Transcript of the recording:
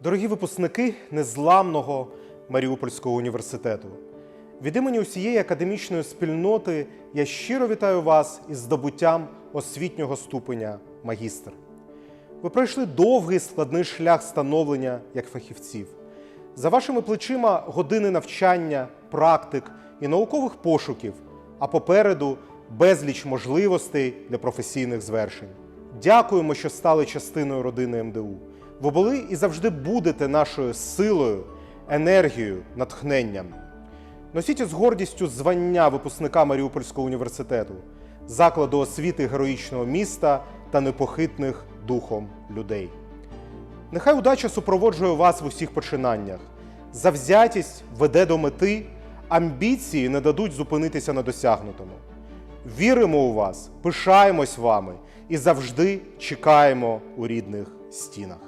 Дорогі випускники незламного Маріупольського університету, від імені усієї академічної спільноти я щиро вітаю вас із здобуттям освітнього ступеня магістр. Ви пройшли довгий складний шлях становлення як фахівців. За вашими плечима години навчання, практик і наукових пошуків, а попереду безліч можливостей для професійних звершень. Дякуємо, що стали частиною родини МДУ. Ви були і завжди будете нашою силою, енергією, натхненням. Носіть із гордістю звання випускника Маріупольського університету, закладу освіти героїчного міста та непохитних духом людей. Нехай удача супроводжує вас в усіх починаннях. Завзятість веде до мети, амбіції не дадуть зупинитися на досягнутому. Віримо у вас, пишаємось вами і завжди чекаємо у рідних стінах.